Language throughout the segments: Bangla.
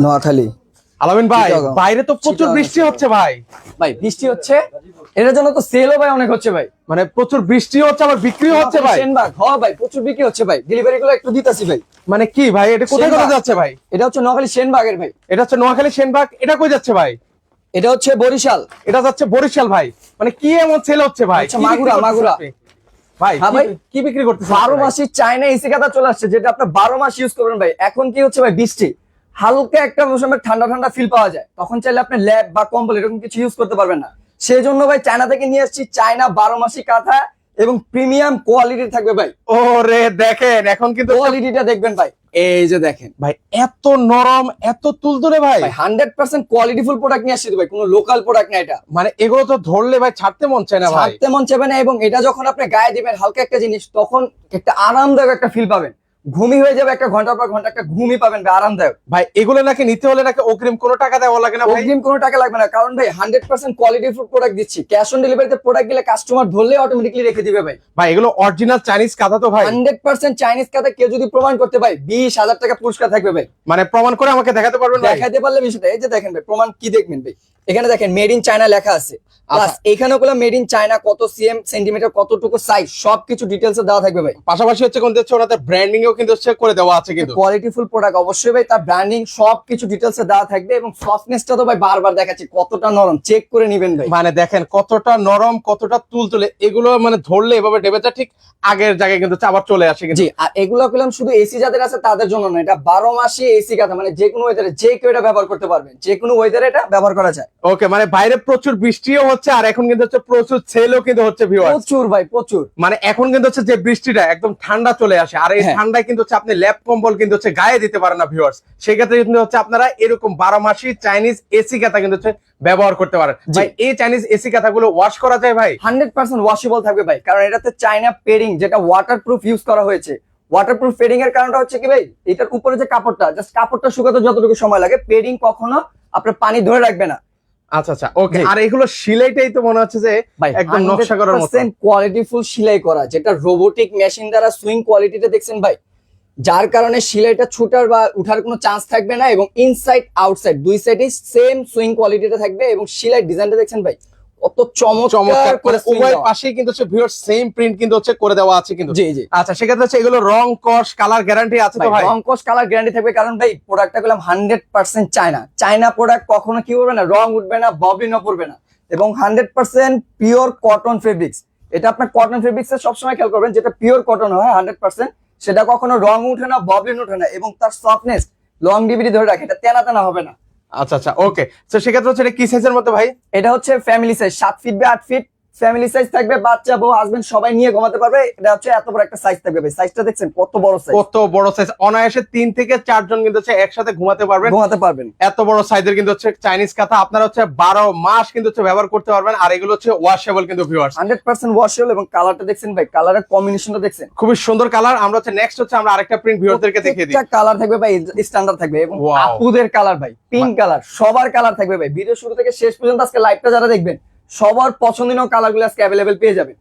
নোয়াখালী। আলামিন ভাই বাইরে তো প্রচুর বৃষ্টি হচ্ছে ভাই। ভাই বৃষ্টি হচ্ছে। এটার জন্য তো সেলও ভাই অনেক হচ্ছে ভাই। মানে প্রচুর বৃষ্টি হচ্ছে আবার বিক্রিও হচ্ছে ভাই। সেনবাগ। হ ভাই প্রচুর বিক্রি হচ্ছে ভাই। ডেলিভারি গুলো একটু দিতাছি ভাই। মানে কি ভাই এটা কোথায় কোথায় যাচ্ছে ভাই? এটা হচ্ছে নোয়াখালী সেনবাগের ভাই। এটা হচ্ছে নোয়াখালী সেনবাগ এটা কই যাচ্ছে ভাই? এটা হচ্ছে বরিশাল। এটা যাচ্ছে বরিশাল ভাই। মানে কি এমন সেল হচ্ছে ভাই? বিক্রি মাগুরা, মাগুরা। ভাই হ্যাঁ কি- ভাই। কি বিক্রি করতেছেন বারো? মাসি চায়না এসি কাতা চলে আসছে যেটা আপনার বারো মাস ইউজ করবেন ভাই। এখন কি হচ্ছে ভাই বৃষ্টি। হালকা একটা মৌসুমে ঠান্ডা ঠান্ডা ফিল পাওয়া যায়। তখন চাইলে আপনি ল্যাব বা কম্বল এরকম কিছু ইউজ করতে পারবেন না। সেই জন্য ভাই চায়না থেকে নিয়ে আসছি চায়না বারো মাসি কাঁথা এবং প্রিমিয়াম কোয়ালিটি থাকবে ভাই। ওরে দেখেন এখন কিন্তু কোয়ালিটিটা দেখবেন ভাই। এই যে দেখেন। ভাই এত নরম এত তুলতুলে ভাই। ভাই হান্ড্রেড পার্সেন্ট কোয়ালিটিফুল প্রোডাক্ট নিয়ে আসছি ভাই কোনো লোকাল প্রোডাক্ট না এটা। মানে এগুলো তো ধরলে ভাই ছাড়তে মন চায় না ভাই। ছাড়তে মন চাইবে না এবং এটা যখন আপনি গায়ে দিবেন হালকা একটা জিনিস তখন একটা আরামদায়ক একটা ফিল পাবেন। ঘুমি হয়ে যাবে একটা ঘণ্টার পর ঘণ্টা একটা ঘুমই পাবেন ভাই আরামদায়ক। ভাই এগুলো নাকি নিতে হলে নাকি অগ্রিম কোনো টাকা দেওয়া লাগে না অগ্রিম কোনো টাকা লাগবে না কারণ ভাই হান্ড্রেড পার্সেন্ট কোয়ালিটি প্রোডাক্ট দিচ্ছি। ক্যাশ অন ডেলিভারিতে প্রোডাক্ট গেলে কাস্টমার ধরলে অটোমেটিকলি রেখে দিবে ভাই। ভাই এগুলো অরিজিনাল চাইনিজ কাঁথা তো ভাই। হান্ড্রেড পার্সেন্ট চাইনিজ কাতে কেউ যদি প্রমাণ করতে ভাই বিশ হাজার টাকা পুরস্কার থাকবে ভাই। মানে প্রমাণ করে আমাকে দেখাতে পারবেন দেখাতে পারলে বিষয়টা এই যে দেখেন ভাই প্রমাণ কি দেখবেন ভাই? এখানে দেখেন মেড ইন চায়না লেখা আছে। প্লাস এখানে গুলো মেড ইন চায়না কত সিএম সেন্টিমিটার কতটুকু সাইজ সবকিছু ডিটেলস দেওয়া থাকবে ভাই। পাশাপাশি হচ্ছে কিন্তু হচ্ছে ওনাদের ব্র্যান্ডিং এও কিন্তু হচ্ছে করে দেওয়া আছে কিন্তু। কোয়ালিটিফুল প্রোডাক্ট অবশ্যই ভাই তার ব্র্যান্ডিং সবকিছু ডিটেলস দেওয়া থাকবে এবং সফটনেসটা তো ভাই বারবার দেখাচ্ছি কতটা নরম চেক করে নেবেন ভাই। মানে দেখেন কতটা নরম কতটা তুলতুলে এগুলো মানে ধরলে এভাবে ডেবেটা ঠিক আগের জায়গায় কিন্তু আবার চলে আসে জি আর এগুলো শুধু এসি যাদের আছে তাদের জন্য না এটা বারো মাসে এসি কাথা মানে যে কোনো ওয়েদারে যে কেউ এটা ব্যবহার করতে পারবেন যে কোনো ওয়েদারে এটা ব্যবহার করা যায়। ওকে মানে বাইরে প্রচুর বৃষ্টিও হচ্ছে আর এখন কিন্তু হচ্ছে প্রচুর সেলও কিন্তু হচ্ছে প্রচুর ভাই প্রচুর। মানে এখন কিন্তু হচ্ছে যে বৃষ্টিটা একদম ঠান্ডা চলে আসে আর এই হ্যাঁ। ঠান্ডায় কিন্তু হচ্ছে আপনি ল্যাপ কম্বল কিন্তু হচ্ছে গায়ে দিতে পারেন না ভিউয়ার্স সেক্ষেত্রে কিন্তু হচ্ছে আপনারা এরকম বারো মাসি চাইনিজ এসি কাঁথা কিন্তু হচ্ছে ব্যবহার করতে পারেন। ভাই এই চাইনিজ এসি কাঁথাগুলো ওয়াশ করা যায় ভাই? হান্ড্রেড পার্সেন্ট ওয়াশেবল থাকবে ভাই কারণ এটাতে চাইনা পেডিং যেটা ওয়াটার প্রুফ ইউজ করা হয়েছে। ওয়াটার প্রুফ পেডিং এর কারণটা হচ্ছে কি ভাই এটার উপরে যে কাপড়টা জাস্ট কাপড়টা শুকাতে যতটুকু সময় লাগে পেডিং কখনো আপনার পানি ধরে রাখবে না। আচ্ছা আচ্ছা ওকে জি। আর এগুলো সিলাইটাই তো মনে হচ্ছে যে একদম নকশা করার মতো। কোয়ালিটিফুল সেলাই করা যেটা রোবোটিক মেশিন দ্বারা সুইং কোয়ালিটিটা দেখছেন ভাই? যার কারণে সেলাইটা ছুটার বা উঠার কোনো চান্স থাকবে না এবং ইনসাইড আউটসাইড দুই সাইডে সেম সুইং কোয়ালিটিটা থাকবে এবং সেলাই ডিজাইনটা দেখছেন ভাই? কত চমৎকার করে করে উভয় পাশেই কিন্তু হচ্ছে ভিউয়ার সেম প্রিন্ট কিন্তু হচ্ছে করে দেওয়া আছে কিন্তু। জি জি। আচ্ছা সেক্ষেত্রে হচ্ছে এগুলো রং কস কালার গ্যারান্টি আছে তো ভাই রং কস কালার গ্যারান্টি থাকবে কারণ ভাই প্রোডাক্টটা hundred percent China China product কখনো কি করবে না রং উঠবে না ববলিনও পড়বে না। এবং hundred percent pure cotton fabrics এটা আপনার কটন ফেব্রিক্স এর সবসময় খেয়াল করবেন যেটা পিওর কটন হয় হান্ড্রেড পার্সেন্ট সেটা কখনো রং উঠে না ববলিন উঠে না এবং তার সফটনেস লং ডিভিডি ধরে রাখে এটা তেনা তেনা হবে না। আচ্ছা আচ্ছা ওকে তো সেক্ষেত্রে হচ্ছে এটা কি সাইজের মতো ভাই? এটা হচ্ছে ফ্যামিলি সাইজ সাত ফিট বা আট ফিট ফ্যামিলি সাইজ থাকবে বাচ্চা বউ হাজবেন্ড সবাই নিয়ে ঘুমাতে পারবে। এটা হচ্ছে এত বড় একটা সাইজ থাকবে ভাই। সাইজটা দেখছেন কত বড় সাইজ কত বড় সাইজ অনায়াসে তিন থেকে চারজন কিন্তু হচ্ছে একসাথে ঘুমাতে পারবেন। ঘুমাতে পারবেন। এত বড় সাইজের কিন্তু হচ্ছে চাইনিজ কাঁথা। আপনারা হচ্ছে বারো মাস কিন্তু হচ্ছে ব্যবহার করতে পারবেন। আর এগুলো হচ্ছে ওয়াশেবল কিন্তু ভিউয়ার্স হান্ড্রেড পার্সেন্ট ওয়াশেবল এবং কালারটা দেখছেন ভাই? কালারের কম্বিনেশনটা দেখছেন? খুবই সুন্দর কালার আমরা হচ্ছে নেক্সট হচ্ছে আমরা আরেকটা প্রিন্ট ভিউয়ারদেরকে দেখিয়ে দিই। কালার থাকবে ভাই স্ট্যান্ডার্ড থাকবে। এবং আপুদের কালার ভাই পিঙ্ক কালার সবার কালার থাকবে ভাই। ভিডিও শুরু থেকে শেষ পর্যন্ত আজকে লাইভটা যারা দেখবেন সবার পছন্দনীয় কালারগুলো আজকে অ্যাভেলেবেল পেয়ে যাবেন।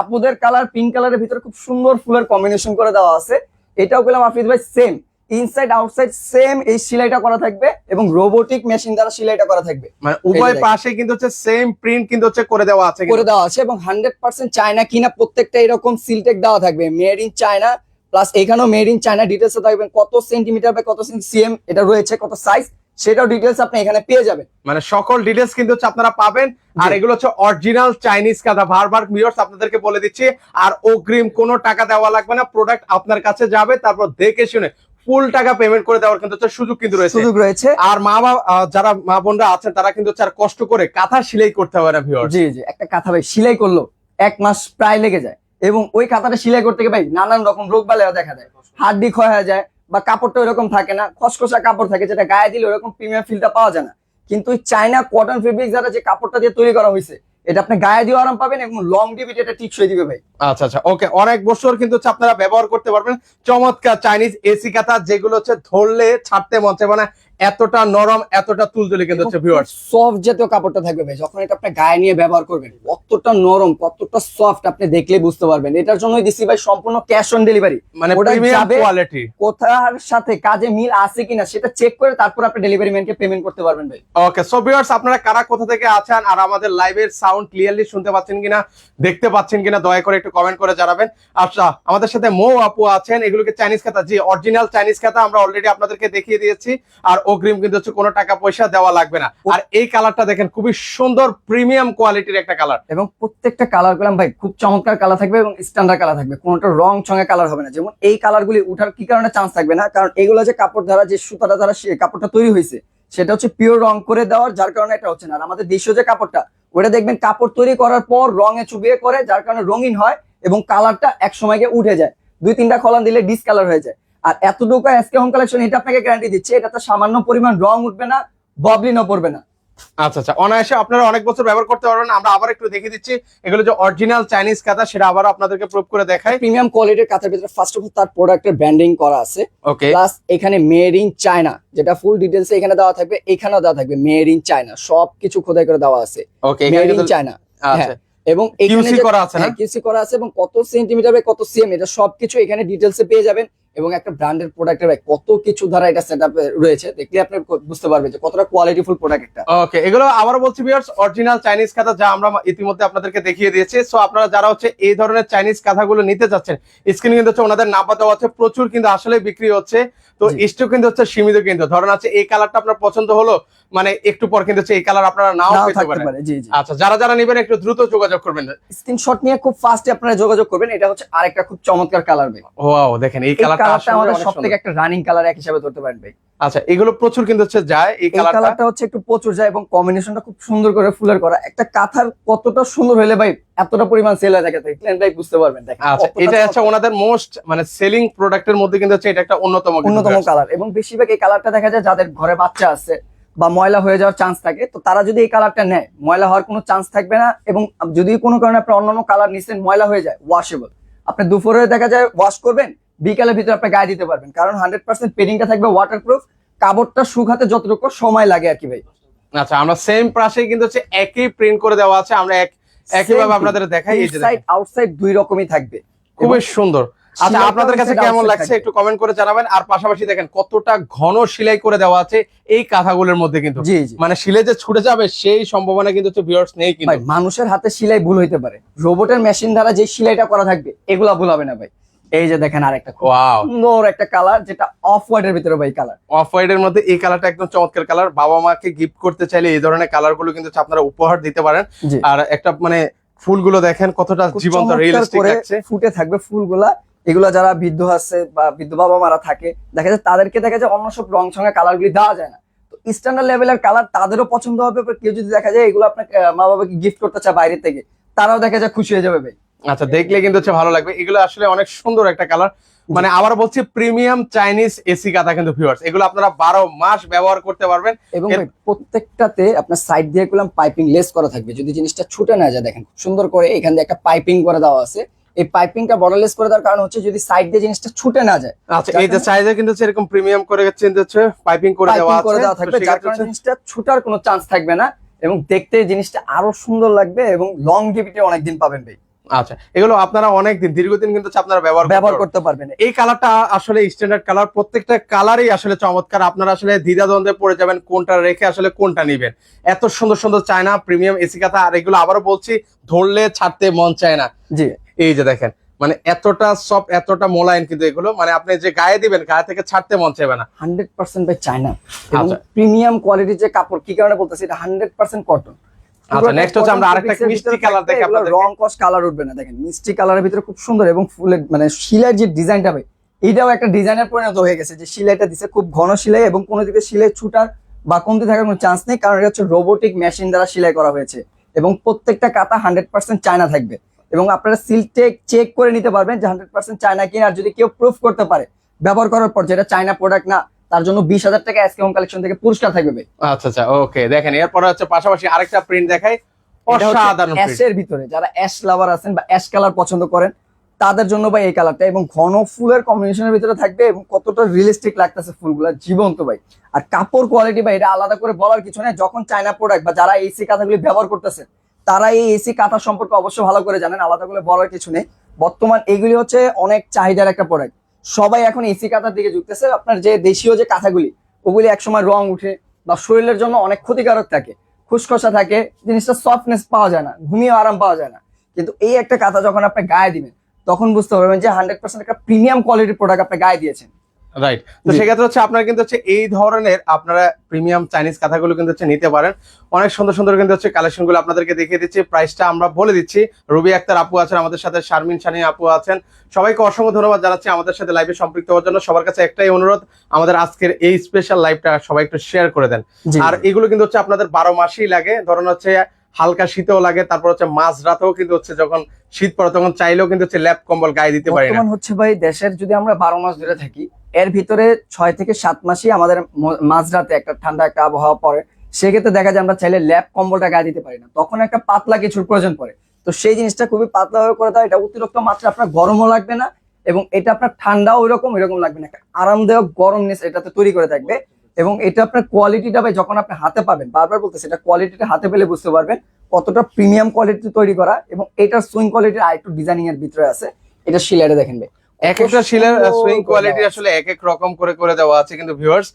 আপুদের কালার পিঙ্ক কালারের ভিতরে খুব সুন্দর ফুলের কম্বিনেশন করে দেওয়া আছে। এটাও পেলাম আফিদ ভাই সেম ইনসাইড আউটসাইড সেম এই সেলাইটা করা থাকবে এবং রোবোটিক মেশিন দ্বারা সেলাইটা করা থাকবে। মানে উভয় পাশে কিন্তু হচ্ছে সেম প্রিন্ট কিন্তু হচ্ছে করে দেওয়া আছে করে দেওয়া আছে এবং হান্ড্রেড পার্সেন্ট চায়না কিনা প্রত্যেকটা এরকম সিলটেক দেওয়া থাকবে। মেড ইন চায়না প্লাস এখানেও মেড ইন চায়না ডিটেলস থাকবেন কত সেন্টিমিটার বা কত সিএম এটা রয়েছে কত সাইজ সেটাও ডিটেলস আপনি এখানে পেয়ে যাবেন। মানে সকল ডিটেলস কিন্তু হচ্ছে আপনারা পাবেন। আর এগুলো হচ্ছে অরিজিনাল চাইনিজ কাঁথা বারবার ভিউয়ার্স আপনাদেরকে বলে দিচ্ছি। আর অগ্রিম কোনো টাকা দেওয়া লাগবে না প্রোডাক্ট আপনার কাছে যাবে তারপর দেখে শুনে ফুল টাকা পেমেন্ট করে দেওয়ার কিন্তু হচ্ছে সুযোগ কিন্তু রয়েছে। সুযোগ রয়েছে। আর মা বাবা যারা মা বোনরা আছেন তারা কিন্তু হচ্ছে আর কষ্ট করে কাঁথা সেলাই করতে হবে না ভিউয়ার্স জি জি একটা কাঁথা ভাই সেলাই করল এক মাস প্রায় লেগে যায়। এবং ওই কাঁথাটা সেলাই করতে গিয়ে ভাই নানান রকম রোগ বালাই দেখা যায় হাড্ডি ক্ষয় হয়ে যায় বা কাপড়টা ওইরকম থাকে না, খসখসা কাপড় থাকে, যেটা গায়ে দিলে ওরকম প্রিমিয়াম ফিলটা পাওয়া যায় না। কিন্তু চাইনা কটন ফেব্রিক দ্বারা যে কাপড়টা দিয়ে তৈরি করা হয়েছে, এটা আপনি গায়ে দিয়ে আরাম পাবেন এবং লং ডিভিটি এটা টিকসই দিবে ভাই। আচ্ছা আচ্ছা ওকে অনেক বছর কিন্তু আপনারা ব্যবহার করতে পারবেন। চমৎকার চাইনিজ এসি কাতা যেগুলো হচ্ছে ধরলে ছাড়তে মন চাইবে না। এতটা নরম এতটা তুলতুলে কিন্তু হচ্ছে ভিউয়ার্স সফট জাতীয় কাপড়টা থাকবে ভাই। যখন এটা আপনি গায়ে নিয়ে ব্যবহার করবেন কতটা নরম কতটা সফট আপনি দেখলে বুঝতে পারবেন। এটার জন্যই দিচ্ছি ভাই সম্পূর্ণ ক্যাশ অন ডেলিভারি মানে প্রিমিয়াম কোয়ালিটি কোথার সাথে কাজে মিল আছে কিনা সেটা চেক করে তারপর আপনি ডেলিভারি ম্যানকে পেমেন্ট করতে পারবেন ভাই। ওকে সো ভিউয়ার্স আপনারা কারা কোথা থেকে আছেন আর আমাদের লাইভের সাউন্ড ক্লিয়ারলি শুনতে পাচ্ছেন কিনা দেখতে পাচ্ছেন কিনা দয়া করে একটু কমেন্ট করে জানাবেন। আচ্ছা আমাদের সাথে মৌ আপু আছেন এগুলোকে চাইনিজ খাতা জি অরিজিনাল চাইনিজ খাতা আমরা অলরেডি আপনাদেরকে দেখিয়ে দিয়েছি। আর অগ্রিম কিন্তু হচ্ছে কোনো টাকা পয়সা দেওয়া লাগবে না। আর এই কালারটা দেখেন, খুবই সুন্দর প্রিমিয়াম কোয়ালিটির একটা কালার। এবং প্রত্যেকটা কালার গুলাম ভাই খুব চমৎকার কালার থাকবে এবং স্ট্যান্ডার্ড কালার থাকবে। কোনোটা রং সঙ্গে কালার হবে না। যেমন এই কালার গুলি উঠার কি কারণে চান্স থাকবে না? কারণ এগুলো যে কাপড় দ্বারা, যে সুতাটা দ্বারা কাপড়টা তৈরি হয়েছে, সেটা হচ্ছে পিওর রং করে দেওয়ার, যার কারণে এটা হচ্ছে না। আর আমাদের দেশীয় যে কাপড়টা ওটা দেখবেন কাপড় তৈরি করার পর রঙে চুবিয়ে করে, যার কারণে রঙিন হয় এবং কালারটা এক সময় গিয়ে উঠে যায়। দুই তিনটা কলান দিলে ডিসকালার হয়ে যায়। আর এতটুকু এসকে হোম কালেকশন এটা আপনাকে গ্যারান্টি দিচ্ছে এটাতে সামান্য পরিমাণ রং উঠবে না ববলিনও পড়বে না। আচ্ছা আচ্ছা অনায়াসে আপনারা অনেক বছর ব্যবহার করতে পারবেন আমরা আবার একটু দেখিয়ে দিচ্ছি এগুলো যে অরিজিনাল চাইনিজ খাতা সেটা আবার আপনাদেরকে প্রুভ করে দেখাই। প্রিমিয়াম কোয়ালিটির কাঁথের ভিতরে ফার্স্ট অফ অল তার প্রোডাক্টের ব্র্যান্ডিং করা আছে। ওকে প্লাস এখানে মেড ইন চায়না যেটা ফুল ডিটেলস এখানে দেওয়া থাকবে এখানেও দেওয়া থাকবে মেড ইন চায়না সবকিছু খোদাই করে দেওয়া আছে। ওকে মেড ইন চায়না আচ্ছা। এবং এখানে QC করা আছে না? কিউসি করা আছে এবং কত সেন্টিমিটার কত সিএম এটা সবকিছু এখানে ডিটেলসে পেয়ে যাবেন। এবং একটা ব্র্যান্ডের প্রোডাক্টের ভাই, কত কিছু দ্বারা এটা সেট রয়েছে, দেখলে আপনি বুঝতে পারবেন যে কতটা কোয়ালিটিফুল প্রোডাক্ট এটা ওকে এগুলো আবার বলছি ভিউয়ার্স অরিজিনাল চাইনিজ কাঁথা যা আমরা ইতিমধ্যে আপনাদেরকে দেখিয়ে দিয়েছি। সো আপনারা যারা হচ্ছে এই ধরনের চাইনিজ কাঁথাগুলো নিতে চাচ্ছেন স্ক্রিনে কিন্তু হচ্ছে ওনাদের নাম্বার দেওয়া আছে। প্রচুর কিন্তু আসলে বিক্রি হচ্ছে। তো। স্টক কিন্তু হচ্ছে সীমিত কিন্তু। ধরেন আছে এই কালারটা আপনার পছন্দ হলো মানে একটু পর কিন্তু এই কালার আপনারা নাও পেতে পারেন। আচ্ছা যারা যারা নেবেন একটু দ্রুত যোগাযোগ করবেন। স্ক্রিনশট নিয়ে খুব ফাস্টে আপনারা যোগাযোগ করবেন। এটা হচ্ছে আরেকটা খুব চমৎকার কালার ভাই। ওয়াও দেখেন এই কালারটা আমাদের অনেক সব থেকে একটা রানিং কালার এক হিসাবে ধরতে পারেন ভাই। আচ্ছা এগুলো প্রচুর কিন্তু হচ্ছে যায় এই কালারটা হচ্ছে একটু প্রচুর যায় এবং কম্বিনেশনটা খুব সুন্দর করে ফুলের করা। একটা কাঁথার কতটা সুন্দর হলে ভাই এতটা পরিমাণ সেল হয়ে থাকে ক্লিয়েন্ট ভাই বুঝতে পারবেন আচ্ছা এটা হচ্ছে ওনাদের মোস্ট মানে সেলিং প্রোডাক্টের মধ্যে কিন্তু হচ্ছে এটা একটা অন্যতম অন্যতম কালার এবং বেশিরভাগ এই কালারটা দেখা যায় যাদের ঘরে বাচ্চা আছে বা ময়লা হয়ে যাওয়ার চান্স থাকে তো তারা যদি এই কালারটা নেয় ময়লা হওয়ার কোনো চান্স থাকবে না এবং যদি কোনো কারণে অন্যান্য কালার নিচ্ছেন ময়লা হয়ে যায় ওয়াশেবল আপনি দুপুরে দেখা যায় ওয়াশ করবেন বিকালের ভিতরে আপনি গায়ে দিতে পারবেন কারণ হান্ড্রেড পার্সেন্ট পেডিংটা থাকবে ওয়াটারপ্রুফ কাপড়টা শুকাতে যতটুকু সময় লাগে আর কি ভাই। আচ্ছা আমরা সেম প্রাসে কিন্তু হচ্ছে একই প্রিন্ট করে দেওয়া আছে আমরা এক একইভাবে আপনাদের দেখাই এই যে সাইড আউটসাইড দুই রকমই থাকবে। খুবই সুন্দর। আচ্ছা আপনাদের কাছে কেমন লাগছে একটু কমেন্ট করে জানাবেন। আর পাশাপাশি দেখেন কতটা ঘন সেলাই করে দেওয়া আছে এই কাঁথাগুলোর মধ্যে কিন্তু। মানে সিলাই যে ছুটে যাবে সেই সম্ভাবনা কিন্তু ভিউয়ার্স নেই ভাই কিন্তু মানুষের হাতে সেলাই ভুল হইতে পারে। রোবটের মেশিন দ্বারা যে সেলাইটা করা থাকবে এগুলা ভুল হবে না ভাই। এই যে দেখেন আরেকটা ওয়াও সুন্দর একটা কালার যেটা অফ হোয়াইটের ভিতরে ভাই কালার অফ হোয়াইট এর মধ্যে এই কালারটা একদম চমৎকার কালার বাবা মাকে গিফট করতে চাইলে এই ধরনের কালারগুলো কিন্তু আপনারা উপহার দিতে পারেন। আর একটা মানে ফুলগুলো দেখেন কতটা জীবন্ত রিয়েলিস্টিক লাগছে। ফুটে থাকবে ফুলগুলা। এগুলা যারা বৃদ্ধ আছে বা বৃদ্ধ বাবা মারা থাকে দেখা যায় তাদেরকে দেখা যায় অন্য সব রং সঙ্গে কালার গুলি দেওয়া যায় না। তো স্ট্যান্ডার্ড লেভেলের কালার তাদেরও পছন্দ হবে কেউ যদি দেখা যায় এগুলো আপনাকে আহ, মা বাবাকে গিফট করতে চায় বাইরে থেকে তারাও দেখা যায় খুশি হয়ে যাবে ভাই। আচ্ছা দেখলে কিন্তু হচ্ছে ভালো লাগবে। এগুলো আসলে অনেক সুন্দর একটা কালার। মানে আবার বলছি প্রিমিয়াম চাইনিজ এসি কাঁথা কিন্তু ভিউয়ার্স এগুলো আপনারা বারো মাস ব্যবহার করতে পারবেন। এবং প্রত্যেকটাতে আপনার সাইড দিয়ে করলাম পাইপিং লেস করা থাকবে। যদি জিনিসটা ছুটে না যায় দেখেন খুব সুন্দর করে এখান দিয়ে একটা পাইপিং করে দেওয়া আছে। এই পাইপিংটা বর্ডারলেস করে দেওয়ার কারণ হচ্ছে যদি সাইড দিয়ে জিনিসটা ছুটে না যায় আচ্ছা এই যে সাইজে কিন্তু হচ্ছে এরকম প্রিমিয়াম করে কিন্তু হচ্ছে পাইপিং করে দেওয়া পাইপিং করে দেওয়া থাকবে যার কারণে জিনিসটা ছুটার কোনো চান্স থাকবে না। এবং দেখতে জিনিসটা আরও সুন্দর লাগবে এবং লং গিভিটি অনেকদিন পাবেন ভাই। আচ্ছা এগুলো আপনারা অনেকদিন দীর্ঘদিন কিন্তু আপনারা ব্যবহার ব্যবহার করতে পারবেন। এই কালারটা আসলে স্ট্যান্ডার্ড কালার প্রত্যেকটা কালারই আসলে চমৎকার। আপনারা আসলে দ্বিধাদ্বন্দ্বে পড়ে যাবেন কোনটা রেখে আসলে কোনটা নিবেন। এত সুন্দর সুন্দর চায়না প্রিমিয়াম এসি কাঁথা আর এগুলো আবারও বলছি ধরলে ছাড়তে মন চায় না। জি। এই যে দেখেন মানে এতটা সব এতটা মোলায়েম কিন্তু এগুলো মানে আপনি যে গায়ে দিবেন গায়ে থেকে ছাড়তে মন চাইবে না। হান্ড্রেড পার্সেন্ট ভাই চায়না। আচ্ছা। প্রিমিয়াম কোয়ালিটির যে কাপড় কি কারণে বলতেছি এটা হান্ড্রেড পার্সেন্ট কটন আচ্ছা, next হচ্ছে আমরা আরেকটা মিষ্টি colour দেখি আপনাদেরকে। রং কস কালার উঠবে না দেখেন মিষ্টি কালারের ভিতরে খুব সুন্দর এবং ফুলের মানে শিলার যে ডিজাইনটা ভাই এটাও একটা ডিজাইনের পরিণত হয়ে গেছে যে সিলাইটা দিছে খুব ঘন সিলাই এবং কোনো দিকে সিলাই ছুটার বা কমতে থাকার কোনো চান্স নেই কারণ এটা হচ্ছে রোবোটিক মেশিন দ্বারা সেলাই করা হয়েছে এবং প্রত্যেকটা কাতা হান্ড্রেড পার্সেন্ট চায়না থাকবে এবং আপনারা সিলটেক চেক করে নিতে পারবেন যে হান্ড্রেড পার্সেন্ট চায়না কিনা আর যদি কেউ প্রুফ করতে পারে ব্যবহার করার পর যেটা চায়না প্রোডাক্ট না তার জন্য বিশ হাজার টাকা এসকে হোম কালেকশন থেকে পুরস্কার থাকবে আচ্ছা আচ্ছা ওকে দেখেন এরপরে হচ্ছে পাশাপাশি আরেকটা প্রিন্ট অসাধারণ অ্যাশের ভিতরে যারা অ্যাশ লাভার আছেন বা অ্যাশ কালার পছন্দ করেন তাদের জন্য ভাই এই কালারটা এবং ঘন ফুলের কম্বিনেশনের ভিতরে থাকবে এবং কতটা রিয়েলিস্টিক লাগতেছে ফুলগুলো জীবন্ত ভাই। আর কাপড় কোয়ালিটি ভাই এটা আলাদা করে বলার কিছু নেই যখন চায়না প্রোডাক্ট বা যারা এসি কাঁথাগুলি ব্যবহার করতেছে তারা এই এসি কাঁথা সম্পর্কে অবশ্যই ভালো করে জানেন আলাদা করে বলার কিছু নেই। বর্তমান এগুলি হচ্ছে অনেক চাহিদার একটা প্রোডাক্ট সবাই এখন এসি কাঁথার দিকে ঝুঁকতেছে। আপনার যে দেশীয় যে কাঁথাগুলি, ওগুলি একসময় রং উঠে বা শরীরের জন্য অনেক ক্ষতিকারক থাকে। খুসখসা থাকে, জিনিসটা সফটনেস পাওয়া যায় না, ঘুমিয়ে আরাম পাওয়া যায় না। কিন্তু এই একটা কাঁথা যখন আপনি গায়ে দিবেন, তখন বুঝতে পারবেন যে হান্ড্রেড পার্সেন্ট একটা প্রিমিয়াম কোয়ালিটির প্রোডাক্ট আপনি গায়ে দিয়েছেন। রাইট তো। সেক্ষেত্রে হচ্ছে আপনারা কিন্তু হচ্ছে এই ধরনের আপনারা প্রিমিয়াম চাইনিজ কাঁথাগুলো কিন্তু হচ্ছে নিতে পারেন। অনেক সুন্দর সুন্দর কিন্তু হচ্ছে কালেকশনগুলো আপনাদেরকে দেখিয়ে দিচ্ছি। প্রাইসটা আমরা বলে দিচ্ছি। রবি আক্তার আপু আছেন আমাদের সাথে শারমিন সানি আপু আছেন। সবাইকে অসংখ্য ধন্যবাদ জানাচ্ছি আমাদের সাথে লাইভে সম্পৃক্ত হওয়ার জন্য। সবার কাছে একটাই অনুরোধ আমাদের আজকের এই স্পেশাল লাইভটা সবাই একটু শেয়ার করে দেন। আর এগুলো কিন্তু হচ্ছে আপনাদের বারো মাসেই লাগে। ধরুন হচ্ছে হালকা শীতেও লাগে তারপর হচ্ছে মাঝ রাতেও কিন্তু হচ্ছে যখন শীত পড়ে তখন চাইলেও কিন্তু হচ্ছে ল্যাপ কম্বল গায়ে দিতে পারি হচ্ছে ভাই দেশের যদি আমরা বারো মাস ধরে থাকি এর ভিতরে ছয় থেকে সাত মাসই আমাদের মাঝরাতে একটা ঠান্ডা একটা আবহাওয়া পড়ে। সেক্ষেত্রে দেখা যায় আমরা চাইলে ল্যাপ কম্বলটা গায়ে দিতে পারি না। তখন একটা পাতলা কিছুর প্রয়োজন পড়ে। তো সেই জিনিসটা খুবই পাতলা ভাবে করে দেওয়া এটা অতিরিক্ত মাত্রা আপনার গরমও লাগবে না এবং এটা আপনার ঠান্ডাও ওইরকম এরকম লাগবে না। একটা আরামদায়ক গরমনেস এটাতে তৈরি করে থাকবে এবং এটা আপনার কোয়ালিটিটা ভাই যখন আপনি হাতে পাবেন, বারবার বলতে সেটা কোয়ালিটিটা হাতে পেলে বুঝতে পারবেন কতটা প্রিমিয়াম কোয়ালিটি তৈরি করা এবং এটার সুইং কোয়ালিটি আর একটু ডিজাইনিং এর ভিতরে আছে। এটা শিলারে দেখেন ভাই। এক একটা শিলের সুইং কোয়ালিটি আসলে এক এক রকম করে করে দেওয়া আছে কিন্তু ভিউয়ার্স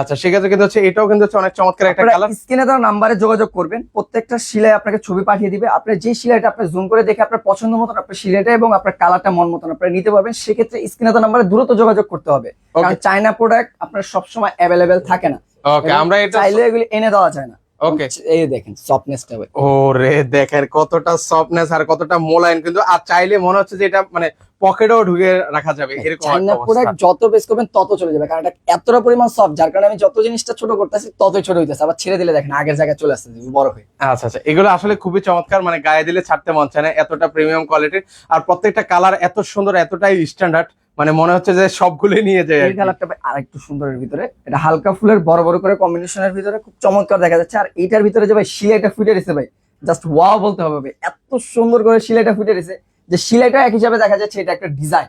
আচ্ছা সেক্ষেত্রে কিন্তু হচ্ছে এটাও কিন্তু হচ্ছে অনেক চমৎকার একটা কালার স্ক্রিনে দেওয়া নাম্বারে যোগাযোগ করবেন প্রত্যেকটা শিলায় আপনাকে ছবি পাঠিয়ে দিবে। আপনি যে শিলাইটা আপনি জুম করে দেখে আপনার পছন্দ মতন আপনার শিলাইটা এবং আপনার কালারটা মন মতন আপনি নিতে পারবেন সেক্ষেত্রে স্ক্রিনে দেওয়া নাম্বারে দ্রুত যোগাযোগ করতে হবে। কারণ চাইনা প্রোডাক্ট আপনার সবসময় অ্যাভেলেবেল থাকে না। ওকে আমরা এটা চাইলে এগুলি এনে দেওয়া যায় না। ওকে এই দেখেন সফটনেসটা ওরে দেখেন কতটা সফটনেস আর কতটা মোলায়েম। কিন্তু আর চাইলে মনে হচ্ছে যে এটা মানে পকেটেও ঢুকে রাখা যাবে এরকম চাইনা প্রোডাক্ট যত বেস করবেন তত চলে যাবে। কারণ এটা এতটা পরিমাণ সফট যার কারণে আমি যত জিনিসটা ছোট করতেছি ততই ছোট হইতেছে। আবার ছেড়ে দিলে দেখেন আগের জায়গায় চলে আসতেছে বড় হয়ে। আচ্ছা আচ্ছা। এগুলো আসলে খুবই চমৎকার মানে গায়ে দিলে ছাড়তে মন চায় না এতটা প্রিমিয়াম কোয়ালিটির আর প্রত্যেকটা কালার এত সুন্দর এতটাই স্ট্যান্ডার্ড মানে মনে হচ্ছে যে সবগুলো নিয়ে যায় আর এই। কালারটা ভাই আরেকটু সুন্দরের ভিতরে। এটা হালকা ফুলের বড় বড় করে কম্বিনেশনের ভিতরে খুব চমৎকার দেখা যাচ্ছে। আর এইটার ভিতরে যে ভাই সিলাইটা ফুটে রয়েছে ভাই জাস্ট ওয়াও বলতে হবে ভাই। এত সুন্দর করে সিলাইটা ফুটে রয়েছে যে সিলাইটা এক হিসাবে দেখা যাচ্ছে এটা একটা ডিজাইন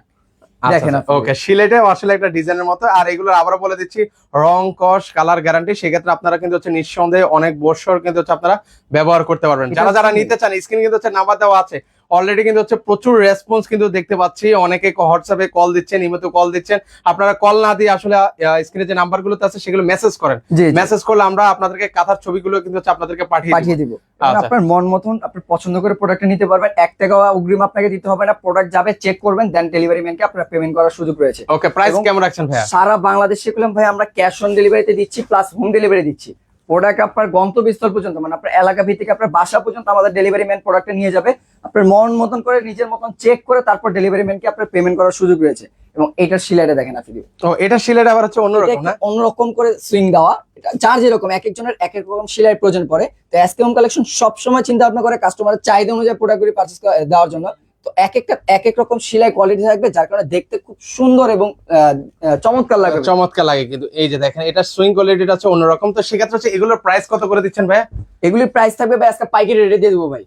দেখেন ওকে সিলেটেও আসলে একটা ডিজাইনের মতো। আর এগুলো আবারও বলে দিচ্ছি রং কস কালার গ্যারান্টি সেক্ষেত্রে আপনারা কিন্তু হচ্ছে নিঃসন্দেহে অনেক বছর কিন্তু হচ্ছে আপনারা ব্যবহার করতে পারবেন। যারা যারা নিতে চান স্ক্রিন কিন্তু হচ্ছে নাম্বার দেওয়া আছে। অলরেডি কিন্তু হচ্ছে প্রচুর রেসপন্স কিন্তু দেখতে পাচ্ছি। অনেকে হোয়াটসঅ্যাপে কল দিচ্ছেন ইমেতে কল দিচ্ছেন। আপনারা কল না দিয়ে আসলে স্ক্রিনে যে নাম্বারগুলো আছে সেগুলো মেসেজ করেন। মেসেজ করলে আমরা আপনাদেরকে কাঁথার ছবিগুলো কিন্তু হচ্ছে আপনাদেরকে পাঠিয়ে পাঠিয়ে দিব। আচ্ছা। আপনার মন মতন আপনি পছন্দ করে প্রোডাক্টটা নিতে পারবেন। এক টাকা অগ্রিম আপনাকে দিতে হবে না। প্রোডাক্ট যাবে চেক করবেন দেন ডেলিভারি ম্যানকে আপনার পেমেন্ট করার সুযোগ রয়েছে। ওকে প্রাইস কেমন রাখছেন ভাইয়া? সারা বাংলাদেশে ভাই আমরা ক্যাশ অন ডেলিভারিতে দিচ্ছি প্লাস হোম ডেলিভারি দিচ্ছি। প্রোডাক্ট আপনার গন্তব্যস্থল পর্যন্ত মানে আপনার এলাকা ভিত্তিক আপনার বাসা পর্যন্ত আমাদের ডেলিভারি ম্যান প্রোডাক্টটা নিয়ে যাবে। আপনার মন মতন করে নিজের মতন চেক করে তারপর ডেলিভারি ম্যানকে আপনার পেমেন্ট করার সুযোগ রয়েছে। এবং এটার সিলাইটা দেখেন আপনি তো এটা সিলেট আবার হচ্ছে অন্যরকম না? অন্যরকম করে সুইং দেওয়া। যার যেরকম এক একজনের এক এক রকম সেলাই প্রয়োজন পড়ে। তো এসকে হোম কালেকশন সবসময় চিন্তা ভাবনা করে কাস্টমারের চাহিদা অনুযায়ী প্রোডাক্টগুলি পারচেস দেওয়ার জন্য। তো এক একটা এক এক রকম সেলাই কোয়ালিটি থাকবে যার কারণে দেখতে খুব সুন্দর এবং চমৎকার লাগবে চমৎকার লাগে কিন্তু। এই যে দেখেন এটা সুইং কোয়ালিটিটা হচ্ছে অন্যরকম। তো সেক্ষেত্রে হচ্ছে এগুলোর প্রাইস কত করে দিচ্ছেন ভাইয়া? এগুলির প্রাইস থাকবে ভাই আজকে পাইকারি রেটে দিয়ে দেবো ভাই।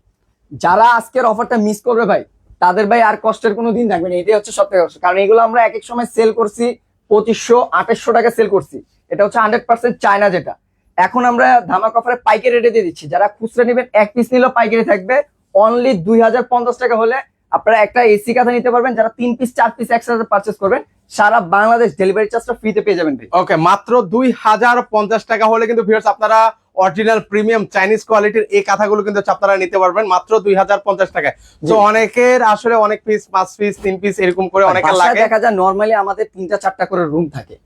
যারা আজকের অফারটা মিস করবে ভাই তাদের ভাই আর কষ্টের কোনো দিন থাকবে না। এটাই হচ্ছে সব থেকে কষ্ট কারণ এগুলো আমরা এক এক সময় সেল করছি পঁচিশশো আঠাশশো টাকা সেল করছি। এটা হচ্ছে হান্ড্রেড পার্সেন্ট চায়না যেটা। এখন আমরা ধামাক অফারে পাইকারি রেটে দিয়ে দিচ্ছি। যারা খুচরা নেবেন এক পিস নিলেও পাইকারি থাকবে। অনলি দুই হাজার পঞ্চাশ টাকা হলে আপনারা একটা এসি কাঁথা নিতে পারবেন যারা তিন পিস চার পিস একসাথে পারচেস করবেন সারা বাংলাদেশ ডেলিভারি চার্জটা ফ্রিতে পেয়ে যাবেন ওকে মাত্র দুই হাজার পঞ্চাশ টাকা হলে কিন্তু ভিউয়ার্স আপনারা অরিজিনাল প্রিমিয়াম চাইনিজ কোয়ালিটির এই কাঁথাগুলো কিন্তু আপনারা নিতে পারবেন মাত্র দুই হাজার পঞ্চাশ টাকায়। তো অনেকের আসলে অনেক পিস পাঁচ পিস তিন পিস এরকম করে অনেকের লাগে। দেখা যায় নর্মালি আমাদের তিনটা চারটা করে রুম থাকে।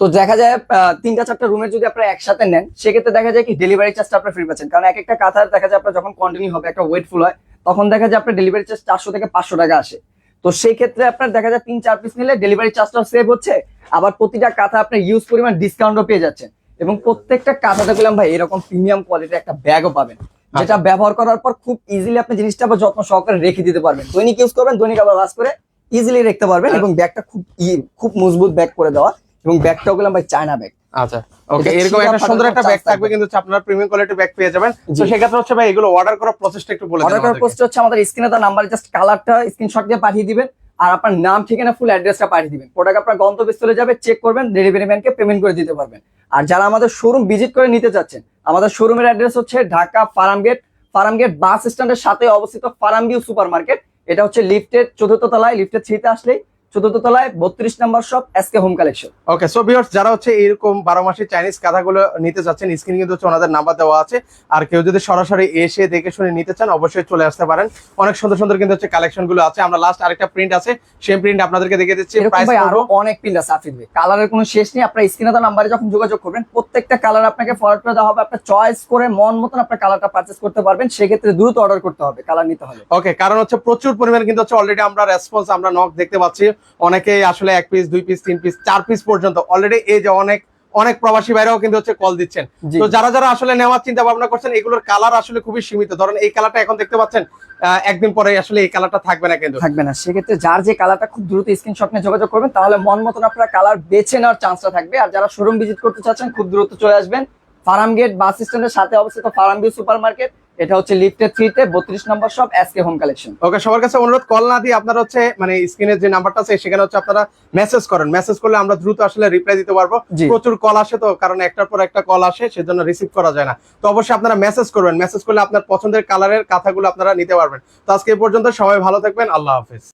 তো দেখা যায় তিনটা চারটা রুমের যদি আপনারা একসাথে নেন সেক্ষেত্রে দেখা যায় কি ডেলিভারি চার্জটা আপনার ফ্রি পাচ্ছেন। কারণ এক একটা কাঁথার দেখা যায় আপনার যখন কন্টিনিউ হবে একটা ওয়েট ফুল হয় তখন দেখা যায় আপনার ডেলিভারি চার্জ চারশো থেকে পাঁচশো টাকা আসে। তো সেই ক্ষেত্রে আপনার দেখা যায় তিন চার পিস নিলে ডেলিভারি চার্জটাও সেভ হচ্ছে আবার প্রতিটা কাঁথা আপনার ইউজ পরিমাণ ডিসকাউন্টও পেয়ে যাচ্ছেন। এবং প্রত্যেকটা কাঁথাতে গেলাম ভাই এরকম প্রিমিয়াম কোয়ালিটির একটা ব্যাগও পাবেন। যেটা ব্যবহার করার পর খুব ইজিলি আপনি জিনিসটা আবার যত্ন সহকারে রেখে দিতে পারবেন। দৈনিক ইউজ করবেন দৈনিক আবার ওয়াশ করে ইজিলি রাখতে পারবেন এবং ব্যাগটা খুব ই- খুব মজবুত ব্যাগ করে দেওয়া। এবং ব্যাগটাও গেলাম ভাই চায়না ব্যাগ আচ্ছা। ওকে এটা এরকম ছিঁড়া একটা সুন্দর ফাটানোর একটা ব্যাগ chance থাকবে থাকবে। কিন্তু হচ্ছে আপনারা প্রিমিয়াম কোয়ালিটির ব্যাগ পেয়ে যাবেন। তো সেক্ষেত্রে হচ্ছে ভাই এগুলো অর্ডার করার প্রসেসটা একটু বলে অর্ডার করার আমাদেরকে। হচ্ছে আমাদের স্ক্রিনে তার নাম্বার জাস্ট কালারটা স্ক্রিনশট দিয়ে পাঠিয়ে দিবেন। আর আপনার নাম ঠিকানা ফুল অ্যাড্রেসটা পাঠিয়ে দিবেন। প্রোডাক্ট আপনার গন্তব্যস্থলে যাবে চেক করবেন ডেলিভারি ম্যানকে পেমেন্ট করে দিতে পারবেন। আর যারা আমাদের শোরুম ভিজিট করে নিতে চাচ্ছেন আমাদের শোরুমের অ্যাড্রেস হচ্ছে ঢাকা ফার্মগেট ফার্মগেট বাস স্ট্যান্ডের সাথে অবস্থিত ফার্মভিউ সুপার মার্কেট এটা হচ্ছে লিফটের চতুর্থ তলায় লিফটের থ্রিতে আসলেই চতুর্থ তলায় বত্রিশ নম্বর shop SK home collection okay so viewers যারা হচ্ছে এরকম বারো মাসের চাইনিজ কাঁথাগুলো নিতে চাচ্ছেন স্ক্রিনে কিন্তু হচ্ছে ওনাদের নাম্বার দেওয়া আছে। আর কেউ যদি সরাসরি এসে দেখে শুনে নিতে চান অবশ্যই চলে আসতে পারেন। অনেক সুন্দর সুন্দর কিন্তু হচ্ছে কালেকশনগুলো আছে। আমরা লাস্ট আরেকটা প্রিন্ট আছে। সেই প্রিন্ট আপনাদেরকে দেখে দিচ্ছি। আরও অনেক প্রিন্ট আছে আফিদ ভাই। কালারের কোনো শেষ নেই। আপনার স্ক্রিনে তো নাম্বারে যখন যোগাযোগ করবেন প্রত্যেকটা কালার আপনাকে ফরওয়ার্ড করে দেওয়া হবে। আপনার চয়েস করে মন মতন আপনার কালারটা পারচেস করতে পারবেন। সেক্ষেত্রে দ্রুত অর্ডার করতে হবে কালার নিতে হলে। ওকে কারণ হচ্ছে প্রচুর পরিমাণে কিন্তু হচ্ছে অলরেডি আমরা রেসপন্স আমরা নক দেখতে পাচ্ছি। অনেকে আসলে এক পিস দুই পিস তিন পিস চার পিস পর্যন্ত অলরেডি এই যে অনেক অনেক প্রবাসী বাইরেও কিন্তু হচ্ছে কল দিচ্ছেন। তো যারা যারা আসলে নেওয়ার চিন্তা ভাবনা করছেন এগুলোর কালার আসলে খুবই সীমিত। ধরেন এই কালারটা এখন দেখতে পাচ্ছেন একদিন পরে আসলে এই কালারটা থাকবে না কিন্তু। থাকবে না। সেক্ষেত্রে যার যে কালারটা খুব দ্রুত স্ক্রিনশট নিয়ে যোগাযোগ করবেন তাহলে মন মতন আপনার কালার বেছে নেওয়ার চান্সটা থাকবে। আর যারা শোরুম ভিজিট করতে চাচ্ছেন খুব দ্রুত চলে আসবেন। ফার্ম গেট বাস স্ট্যান্ডের সাথে অবস্থিত ফার্ম ভিউ সুপার মার্কেট এটা হচ্ছে লিফটের থ্রিতে বত্রিশ নম্বর সব এসকে হোম কালেকশন ওকে সবার কাছে অনুরোধ কল না দিয়ে আপনারা হচ্ছে মানে স্ক্রিনের যে নাম্বারটা আছে সেখানে হচ্ছে আপনারা মেসেজ করেন। মেসেজ করলে আমরা দ্রুত আসলে রিপ্লাই দিতে পারব। প্রচুর কল আসে তো কারণ একটার পর একটা কল আসে সেজন্য রিসিভ করা যায় না। তো অবশ্যই আপনারা মেসেজ করবেন। মেসেজ করলে আপনার পছন্দের কালারের কাঁথাগুলো আপনারা নিতে পারবেন। তো আজকে এই পর্যন্ত সবাই ভালো থাকবেন। আল্লাহ হাফেজ।